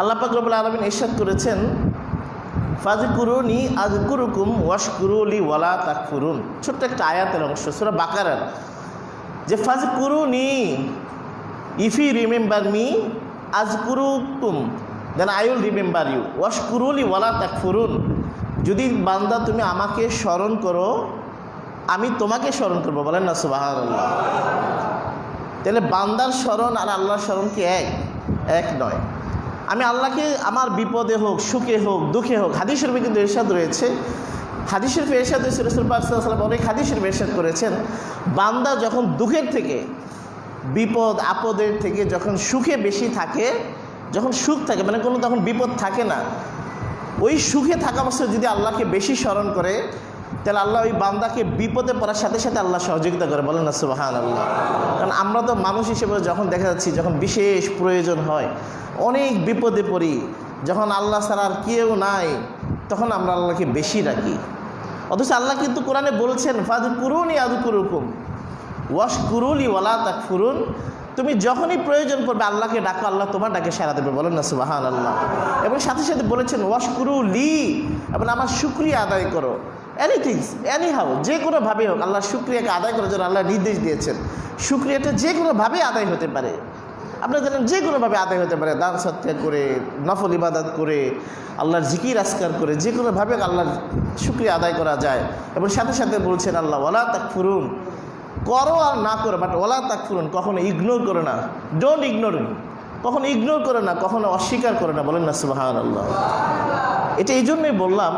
আল্লাহ পাকরবুল আলমিন ইরশাদ করেছেন ফাজকুরুনি আজকুরুকুম ওয়াশকুরুলি ওয়ালা তাকফুরুন। ছোট্ট একটা আয়াতের অংশ, সুরা বাকারার। যে ফাজকুরুনি if you remember me আজকুরুকুম then I will remember you ওয়াশকুরুলি ওয়ালা তাকফুরুন। যদি বান্দা তুমি আমাকে স্মরণ করো, আমি তোমাকে স্মরণ করব, বলেন না সুবাহ তাহলে বান্দার স্মরণ আর আল্লাহর স্মরণ কি এক? এক নয়। আমি আল্লাহকে আমার বিপদে হোক, সুখে হোক, দুঃখে হোক হাদিস শরীফে কিন্তু এরশাদ রয়েছে। হাদিস শরীফে এরশাদ হয়েছে রসুল অনেক হাদিস শরীফে এরশাদ করেছেন। বান্দা যখন দুঃখের থেকে, বিপদ, আপদের থেকে যখন সুখে বেশি থাকে, যখন সুখ থাকে মানে কোনো তখন বিপদ থাকে না, ওই সুখে থাকা অবস্থায় যদি আল্লাহকে বেশি স্মরণ করে তাহলে আল্লাহ ওই বান্দাকে বিপদে পড়ার সাথে সাথে আল্লাহ সহযোগিতা করে। বলেন না সুবাহান আল্লাহ কারণ আমরা তো মানুষ হিসেবে যখন দেখা যাচ্ছি, যখন বিশেষ প্রয়োজন হয়, অনেক বিপদে পড়ি, যখন আল্লাহ ছাড়া আর কেউ নাই, তখন আমরা আল্লাহকে বেশি রাখি। অথচ আল্লাহ কিন্তু কোরআনে বলছেন ফাদু কুরুনি আদু কুরুকুম ওয়াশ কুরুলি ওয়ালা তাক ফুরুন তুমি যখনই প্রয়োজন পড়বে, আল্লাহকে ডাকো, আল্লাহ তোমার ডাকে সারা দেবে। বলেন না সুবাহান আল্লাহ এবং সাথে সাথে বলেছেন ওয়াশ কুরু লি এবং আমার শুক্রিয়া আদায় করো। এনিথিংস এনি হাউ যে কোনোভাবে হোক, আল্লাহ শুক্রিয়াকে আদায় করার জন্য আল্লাহ নির্দেশ দিয়েছেন। শুক্রিয়াটা যে কোনোভাবে আদায় হতে পারে। আপনারা জানেন, যে কোনোভাবে আদায় হতে পারে, দান সৎকার করে, নফল ইবাদত করে, আল্লাহর জিকির আসকার করে, যে কোনোভাবে আল্লাহর শুক্রিয়া আদায় করা যায়। এবং সাথে সাথে বলছেন আল্লাহ ওলা তাক ফুরুন করো আর না করো বাট ওলা তাক ফুরুন কখনো ইগনোর করো না। ডোন্ট ইগনোর কখনো ইগনোর করো না, কখনো অস্বীকার করো না। বলেন না সুবাহান আল্লাহ এটা এই জন্যই বললাম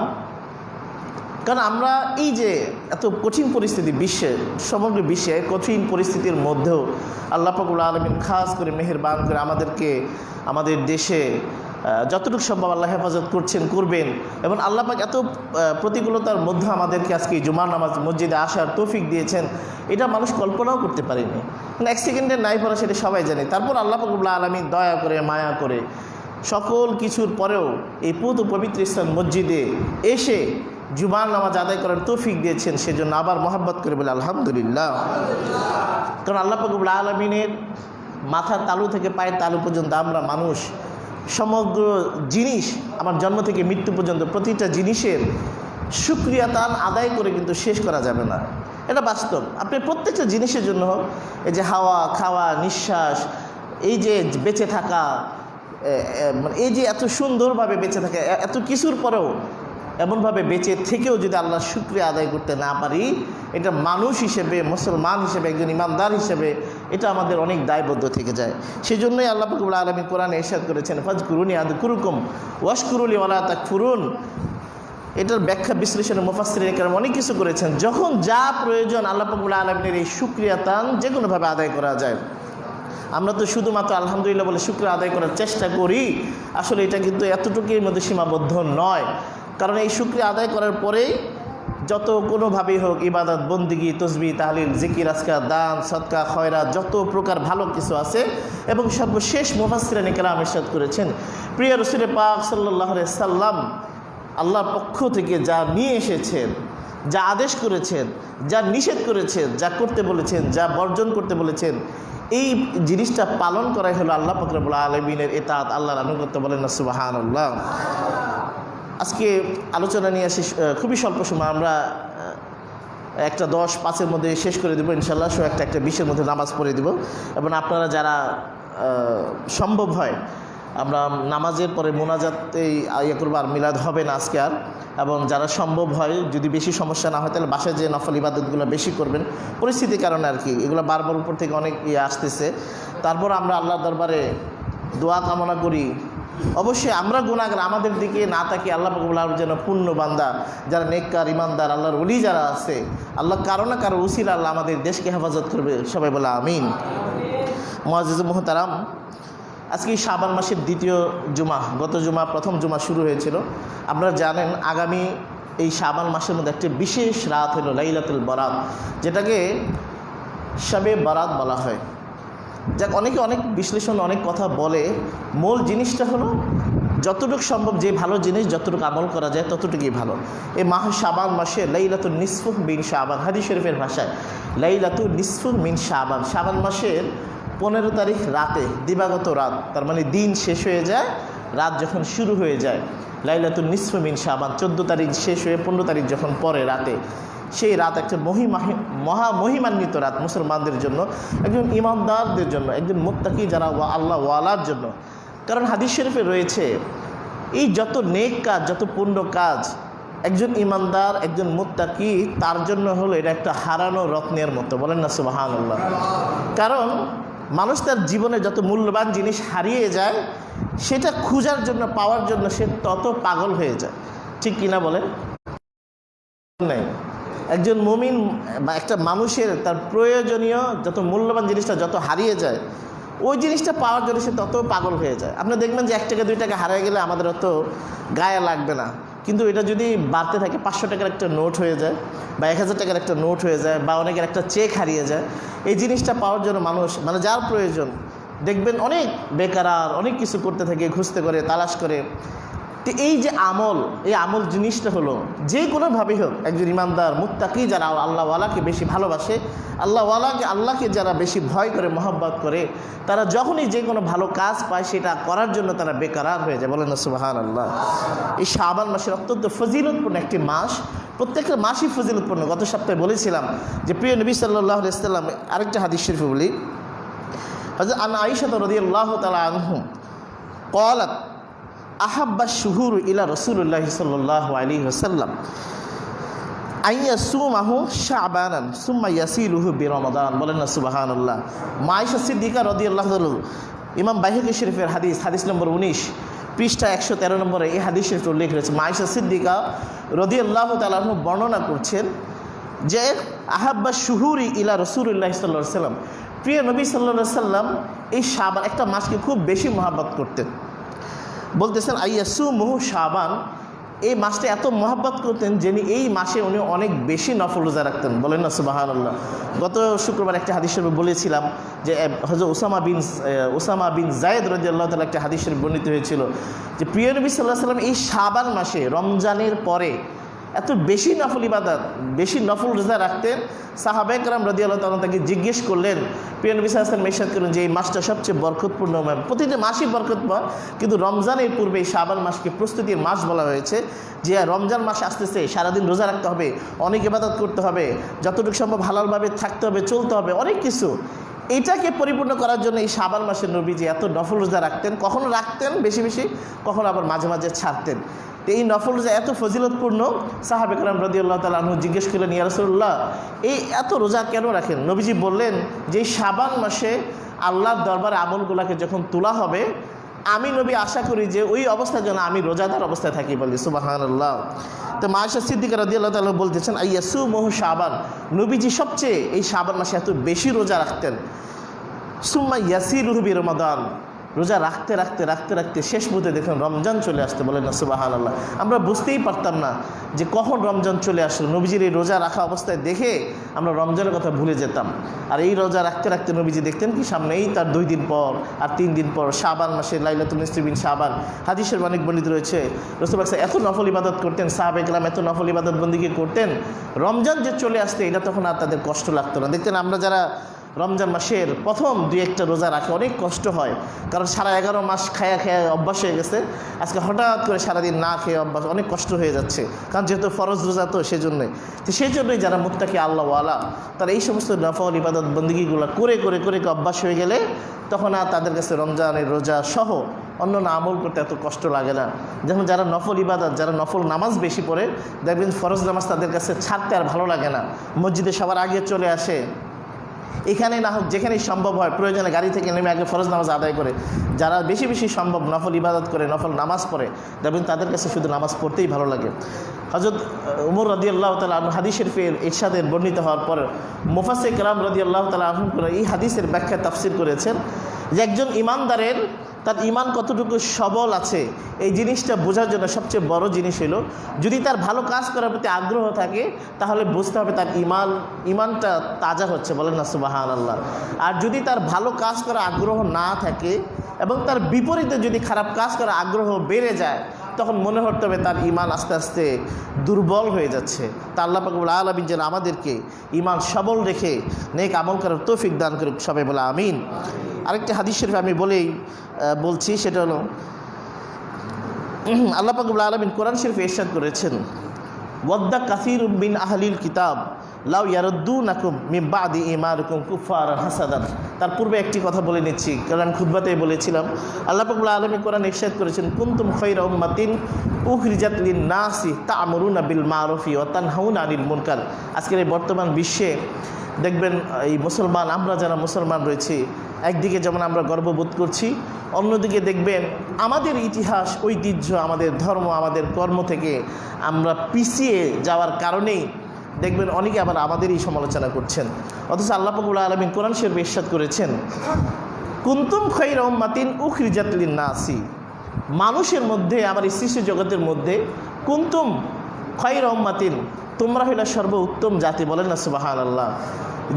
কারণ আমরা এই যে এত কঠিন পরিস্থিতি বিশ্বে, সমগ্র বিশ্বে কঠিন পরিস্থিতির মধ্যেও আল্লাহ পাকুল আলমিন খাস করে, মেহেরবান করে আমাদেরকে, আমাদের দেশে যতটুকু সম্ভব আল্লাহ হেফাজত করছেন, করবেন এবং আল্লাহ পাক এত প্রতিকূলতার মধ্যে আমাদেরকে আজকে জুমার নামাজ, মসজিদে আসার তৌফিক দিয়েছেন। এটা মানুষ কল্পনাও করতে পারেনি। মানে এক সেকেন্ডের নাই পড়া সেটা সবাই জানে। তারপর আল্লাহ পাকুল্লাহ আলমী দয়া করে, মায়া করে সকল কিছুর পরেও এই পুত পবিত্র ইসলাম মসজিদে এসে জুমার নামাজ আদায় করার তৌফিক দিয়েছেন, সেজন্য আবার মহাব্বত করে বলে, আলহামদুলিল্লাহ। কারণ আল্লাহ পাকুবুল আলমিনের মাথার তালু থেকে পায়ের তালু পর্যন্ত আমরা মানুষ, সমগ্র জিনিস আমার জন্ম থেকে মৃত্যু পর্যন্ত প্রতিটা জিনিসের সুক্রিয়া তান আদায় করে কিন্তু শেষ করা যাবে না। এটা বাস্তব। আপনি প্রত্যেকটা জিনিসের জন্য এই যে হাওয়া, খাওয়া, নিঃশ্বাস, এই যে বেঁচে থাকা মানে এই যে এত সুন্দরভাবে বেঁচে থাকে এত কিছুর পরেও এমনভাবে বেঁচে থেকেও যদি আল্লাহ শুক্রিয়া আদায় করতে না পারি, এটা মানুষ হিসেবে, মুসলমান হিসেবে, একজন ইমানদার হিসেবে, এটা আমাদের অনেক দায়বদ্ধ থেকে যায়। সেই জন্যই আল্লাহ ফকুল আলমী কোরআনে এরশাদ করেছেন ফাজ কুরুনি আদ কুরুকুম ওয়াশ কুরুলি ওয়ালা তাক ফুরুন এটার ব্যাখ্যা বিশ্লেষণে মুফাসির কারণ অনেক কিছু করেছেন। যখন যা প্রয়োজন আল্লাহ ফকুল আলমিনের এই শুক্রিয়া তান যে কোনোভাবে আদায় করা যায়। আমরা তো শুধুমাত্র আলহামদুলিল্লাহ বলে শুক্র আদায় করার চেষ্টা করি, আসলে এটা কিন্তু এতটুকুর মধ্যে সীমাবদ্ধ নয়। কারণ এই শুক্রিয়া আদায় করার পরেই যত কোনোভাবেই হোক ইবাদত, বন্দিগি, তসবি, তাহলিল, জিকির আজকা দান সৎকা খয়রা যত প্রকার ভালো কিছু আছে এবং সর্বশেষ মুফাসিরানি কেরাম ইরশাদ করেছেন। প্রিয় রসুলের পাক সাল্লাহ সাল্লাম আল্লাহর পক্ষ থেকে যা নিয়ে এসেছেন, যা আদেশ করেছেন, যা নিষেধ করেছেন, যা করতে বলেছেন, যা বর্জন করতে বলেছেন, এই জিনিসটা পালন করাই হলো আল্লাহ ফকরবুল্লা আলমিনের এতাত, আল্লাহর আনুগত্য বলেন না সুবাহান আল্লাহ আজকে আলোচনা নিয়ে আসি খুবই স্বল্প সময়। আমরা একটা দশ পাঁচের মধ্যে শেষ করে দেবো ইনশাল্লাহ, সো একটা একটা বিশের মধ্যে নামাজ পড়ে দেবো। এবং আপনারা যারা সম্ভব হয়, আমরা নামাজের পরে মোনাজাতেই ইয়ে করব আর মিলাদ হবে না আজকে আর। এবং যারা সম্ভব হয়, যদি বেশি সমস্যা না হয়, তাহলে বাসায় যে নফল ইবাদতগুলো বেশি করবেন। পরিস্থিতির কারণে আর কি, এগুলো বারবার উপর থেকে অনেক ইয়ে আসতেছে। তারপর আমরা আল্লাহ দরবারে দোয়া কামনা করি অবশ্যই আমরা গুণাগার, আমাদের দিকে না তাকিয়ে আল্লাহ পাকুল্লাহ যেন পূর্ণ বান্দা, যারা নেককার, ইমানদার, আল্লাহর অলি যারা আছে, আল্লাহ কারও না কারও উসির আল্লাহ আমাদের দেশকে হেফাজত করবে, সবাই বলে আমিন। মহাজিজ মোহতারাম, আজকে শাবান মাসের দ্বিতীয় জুমা গত জুমা প্রথম জুমা শুরু হয়েছিল। আপনারা জানেন আগামী এই শাবান মাসের মধ্যে একটি বিশেষ রাত হলো লাইলাতুল বরাত, যেটাকে শবে বরাত বলা হয়। যাক, অনেকে অনেক বিশ্লেষণ অনেক কথা বলে। মূল জিনিসটা হলো, যতটুকু সম্ভব যে ভালো জিনিস, যতটুকু আমল করা যায়, ততটুকুই ভালো। এই মাহ শাবান মাসে লাইলাতুল নিসফুহ বিন শাবান হাদি শরীফের ভাষায় লাইলাতুল নিসফুহ মিন শাবান। শাবান মাসের পনেরো তারিখ রাতে, দিবাগত রাত, তার মানে দিন শেষ হয়ে যায়, রাত যখন শুরু হয়ে যায় লাইলাতুল নিসফমিন শাবান, চোদ্দ তারিখ শেষ হয়ে পনেরো তারিখ যখন পরে রাতে। সেই রাত একটা মহিমা মহা মহিমান্বিত রাত মুসলমানদের জন্য, একজন ইমানদারদের জন্য, একজন মুত্তাকি যারা ওয়া আল্লাহ ওয়ালার জন্য। কারণ হাদিস শরীফে রয়েছে, এই যত নেক কাজ, যত পুণ্য কাজ, একজন ইমানদার, একজন মুত্তাকি, তার জন্য হলো এটা একটা হারানো রত্নের মতো। বলেন না সুবাহান আল্লাহ কারণ মানুষ তার জীবনে যত মূল্যবান জিনিস হারিয়ে যায়, সেটা খোঁজার জন্য, পাওয়ার জন্য সে তত পাগল হয়ে যায়। ঠিক কিনা বলেন? নেই। একজন মুমিন, বা একটা মানুষের তার প্রয়োজনীয় যত মূল্যবান জিনিসটা যত হারিয়ে যায়, ওই জিনিসটা পাওয়ার জন্য সে তত পাগল হয়ে যায়। আপনি দেখবেন যে এক টাকা, দুই টাকা হারিয়ে গেলে আমাদের অত গায়ে লাগবে না। কিন্তু এটা যদি বাড়তে থাকে, পাঁচশো টাকার একটা নোট হয়ে যায়, বা এক হাজার টাকার একটা নোট হয়ে যায়, বা অনেকের একটা চেক হারিয়ে যায়, এই জিনিসটা পাওয়ার জন্য মানুষ মানে যার প্রয়োজন, দেখবেন অনেক বেকারার অনেক কিছু করতে থাকে, ঘুষতে করে, তালাশ করে। তো এই যে আমল, এই আমল জিনিসটা হলো যে কোনোভাবেই হোক, একজন ইমানদার, মুত্তাকি যারা আল্লাহওয়ালাকে বেশি ভালোবাসে, আল্লাহওয়ালাকে, আল্লাহকে যারা বেশি ভয় করে, মহব্বত করে, তারা যখনই যে কোনো ভালো কাজ পায়, সেটা করার জন্য তারা বেকারার হয়ে যায়। বলেন সুবাহান আল্লাহ এই শাবান মাসের অত্যন্ত ফজিলতপূর্ণ একটি মাস। প্রত্যেকটা মাসই ফজিলতপূর্ণ। গত সপ্তাহে বলেছিলাম যে, প্রিয় নবী সাল্লাহ ইসলাম আরেকটা হাদিস শরীফ বলি। হজরত আন আইসাত রদি আল্লাহ তালা আনহুম কলাত আহাব্বা শুহুর ইলা রসুল্লাহ সাল্লাহ আলী ওসাল্লাম আইয়া সুমাহু শাহবানান সুম্মা ইয়াসিলুহু বি রমাদান বলেন না সুবাহান আল্লাহ মাইশা সিদ্দিকা রদি আল্লাহ ইমাম বাহিক শরীফের হাদিস হাদিস নম্বর উনিশ, পৃষ্ঠা একশো তেরো নম্বরে এই হাদিস শরীফ উল্লেখ রয়েছে। মাইশা সিদ্দিকা রদি আল্লাহ তালাহ বর্ণনা করছেন যে, আহাব্বা শুহুরি ইলা রসুল্লাহ সাল্লাহ সাল্লাম প্রিয় নবী সাল্লা সাল্লাম এই শাবান, একটা মাসকে খুব বেশি মহাব্বত করতেন। বলতেছেন আইয়াসু মুহু শাবান। এই মাসটা এত মহাব্বত করতেন যিনি এই মাসে উনি অনেক বেশি নফল রোজা রাখতেন। বলেন না সুবাহান আল্লাহ গত শুক্রবার একটা হাদিস শরীফ বলেছিলাম যে হজরত Osama bin Osama bin Zaid রাজি আল্লাহ তালা একটা হাদিস শরীফ বর্ণিত হয়েছিল যে, প্রিয় নবী সাল্লাহ সাল্লাম এই শাবান মাসে রমজানের পরে এত বেশি নফল ইবাদত, বেশি নফল রোজা রাখতেন সাহাবেকরাম রদি আল্লাহ তালা তাকে জিজ্ঞেস করলেন, প্রিয় নবী সাহাম মেশাদ করলেন যে এই মাসটা সবচেয়ে বরকতপূর্ণ প্রতিটি মাসই বরকতময়, কিন্তু রমজানের পূর্বে এই শাবান মাসকে প্রস্তুতির মাস বলা হয়েছে, যে রমজান মাস আসতেছে, সারাদিন রোজা রাখতে হবে, অনেক ইবাদত করতে হবে, যতটুকু সম্ভব হালালভাবে থাকতে হবে, চলতে হবে, অনেক কিছু। এটাকে পরিপূর্ণ করার জন্য এই সাবান মাসের নবী যে এত নফল রোজা রাখতেন, কখনো রাখতেন বেশি বেশি, কখনো আবার মাঝে মাঝে ছাড়তেন। এই নফল রোজা এত ফজিলতপূর্ণ সাহাবেকরাম রদিউল্লাহ তালা আনহু জিজ্ঞেস করলেন ইয়ারসুল্লাহ এই এত রোজা কেন রাখেন? নবীজি বললেন, যে সাবান মাসে আল্লাহর দরবারে আমলগুলাকে যখন তোলা হবে, আমি নবী আশা করি যে ওই অবস্থার জন্য আমি রোজাদার অবস্থায় থাকি বলি। সুবাহান আল্লাহ তো মায়েশা সিদ্দিকা রদি আল্লাহ তালা বলতেছেন আইয়াসু মোহ সাবান নবীজি সবচেয়ে এই সাবান মাসে এত বেশি রোজা রাখতেন। সুম্মা ইয়াসির রুহবি রমাদান রোজা রাখতে রাখতে রাখতে রাখতে শেষ মুহূর্তে দেখুন রমজান চলে আসতে বলেন না সুবাহান আল্লাহ আমরা বুঝতেই পারতাম না যে কখন রমজান চলে আসলো। নবীজির এই রোজা রাখা অবস্থায় দেখে আমরা রমজানের কথা ভুলে যেতাম। আর এই রোজা রাখতে রাখতে নবীজি দেখতেন কি, সামনেই তার দুই দিন পর আর তিন দিন পর শাবান মাসে লাইলাতুল নিস্তিবিন শাবান। হাদিসের অনেক বন্দিত রয়েছে, রসুল এত নফল ইবাদত করতেন সাহাবেকলাম এত নফল ইবাদত বন্দিকে করতেন। রমজান যে চলে আসতে এটা তখন আর তাদের কষ্ট লাগতো না। দেখতেন আমরা যারা রমজান মাসের প্রথম দুই একটা রোজা রাখে অনেক কষ্ট হয়। কারণ সারা এগারো মাস খায়া খায়া অভ্যাস হয়ে গেছে। আজকে হঠাৎ করে সারাদিন না খেয়ে অভ্যাস অনেক কষ্ট হয়ে যাচ্ছে। কারণ যেহেতু ফরজ রোজা তো সেই জন্যই তো সেই জন্যই যারা মুত্তাকি আল্লাহওয়ালা, তারা এই সমস্ত নফল, ইবাদত বন্দীগুলো করে করে করে অভ্যাস হয়ে গেলে তখন আর তাদের কাছে রমজানের রোজা সহ অন্য আমল করতে এত কষ্ট লাগে না। যেমন যারা নফল, ইবাদত, যারা নফল নামাজ বেশি পড়ে, দেখবেন ফরজ নামাজ তাদের কাছে ছাড়তে আর ভালো লাগে না। মসজিদে সবার আগে চলে আসে। এখানে না হোক, যেখানেই সম্ভব হয়, প্রয়োজনে গাড়ি থেকে নেমে আগে ফরজ নামাজ আদায় করে। যারা বেশি বেশি সম্ভব নফল ইবাদত করে, নফল নামাজ পড়ে দেখবেন তাদের কাছে শুধু নামাজ পড়তেই ভালো লাগে। হজরত উমর রদি আল্লাহ তালা হাদিসের ফের ইরশাদের বর্ণিত হওয়ার পর মোফাসে কালাম রদি আল্লাহ তালা আহম এই হাদিসের ব্যাখ্যা তাফসির করেছেন যে একজন ইমানদারের তার ইমান কতটুকু সবল আছে, এই জিনিসটা বোঝার জন্য সবচেয়ে বড় জিনিস হলো, যদি তার ভালো কাজ করার প্রতি আগ্রহ থাকে, তাহলে বুঝতে হবে তার ইমান ইমানটা তাজা হচ্ছে, বলেন না সুবাহান আল্লাহ আর যদি তার ভালো কাজ করার আগ্রহ না থাকে, এবং তার বিপরীতে যদি খারাপ কাজ করার আগ্রহ বেড়ে যায় তখন মনে হতে হবে তার ইমান আস্তে আস্তে দুর্বল হয়ে যাচ্ছে। তা আল্লাহ পাকবুল আলমিন যেন আমাদেরকে ইমান সবল রেখে নেক আমল করার তৌফিক দান করুক, সবাই বলে আমিন। আরেকটি হাদিস শরীফ আমি বলেই বলছি, সেটা হলো আল্লাহ পাকুল আলমিন কোরআন শরীফ এরশাদ করেছেন, ওয়াদ্দা কাসির বিন আহলিল কিতাব লাউ ইয়ারদ্দু নাকুম মিব্বাদি ইমারুকুম কুফার হাসাদান। তার পূর্বে একটি কথা বলে নিচ্ছি, কারণ খুদ্বাতে বলেছিলাম। আল্লাহ পাকুল আলমী কোরআন ইরশাদ করেছেন, কুন্তুম খৈর উম্মাতিন উখরিজাত লিন নাসি তা'মুরুনা বিল মারুফি ওয়া তানহাউনা আনিল মুনকার। আজকের এই বর্তমান বিশ্বে দেখবেন, এই মুসলমান, আমরা যারা মুসলমান রয়েছি, একদিকে যেমন আমরা গর্ববোধ করছি, অন্যদিকে দেখবেন, আমাদের ইতিহাস, ঐতিহ্য, আমাদের ধর্ম, আমাদের কর্ম থেকে আমরা পিছিয়ে যাওয়ার কারণেই দেখবেন অনেকে আবার আমাদেরই সমালোচনা করছেন। অথচ আল্লাহ পাকুল আলমিন কোরআন শরীফ ইরশাদ করেছেন, কুন্তুম খৈর উম্মাতিন উখরিজাতলিন নাসি মানুষের মধ্যে আমার এই সৃষ্টি জগতের মধ্যে, কুন্তুম খৈর উম্মাতিন, তোমরা হইলা সর্ব উত্তম জাতি বলেন না সুবাহান আল্লাহ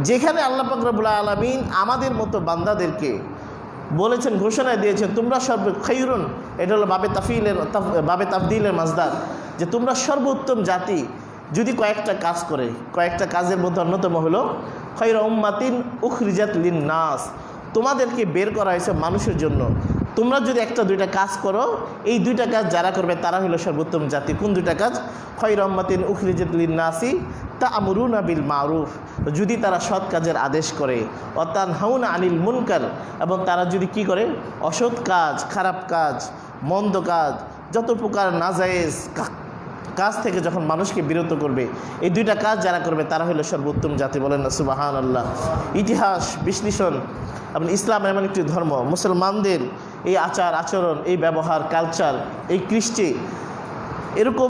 যেখানে আল্লাহ পাকরাবুল্লাহ আলমিন আমাদের মতো বান্দাদেরকে বলেছেন, ঘোষণা দিয়েছেন, তোমরা সর্ব খৈরুন, এটা হলো বাবে তাফিলের, বাবে তাফদিলের মাজদার যে তোমরা সর্বোত্তম জাতি যদি কয়েকটা কাজ করে, কয়েকটা কাজের মধ্যে অন্যতম হলো খৈর উম্মাতিন উখরিজাত লিন নাস তোমাদেরকে বের করা হয়েছে মানুষের জন্য। তোমরা যদি একটা, দুইটা কাজ করো, এই দুইটা কাজ যারা করবে তারা হলো সর্বোত্তম জাতি। কোন দুইটা কাজ? খৈর উম্মাতিন উখরিজাত লিন নাসি তা আমরুন আবিল মারুফ। যদি তারা সৎ কাজের আদেশ করে অর্থাৎ হাউন আনিল মুনকার। এবং তারা যদি কি করে? অসৎ কাজ, খারাপ কাজ, মন্দ কাজ, যত প্রকার নাজায়েজ কাজ থেকে যখন মানুষকে বিরত করবে, এই দুইটা কাজ যারা করবে, তারা হলো সর্বোত্তম জাতি বলেন না সুবাহান আল্লাহ ইতিহাস, বিশ্লেষণ আপনি ইসলাম এমন একটি ধর্ম। মুসলমানদের এই আচার, আচরণ, এই ব্যবহার কালচার এই কৃষ্টি, এরকম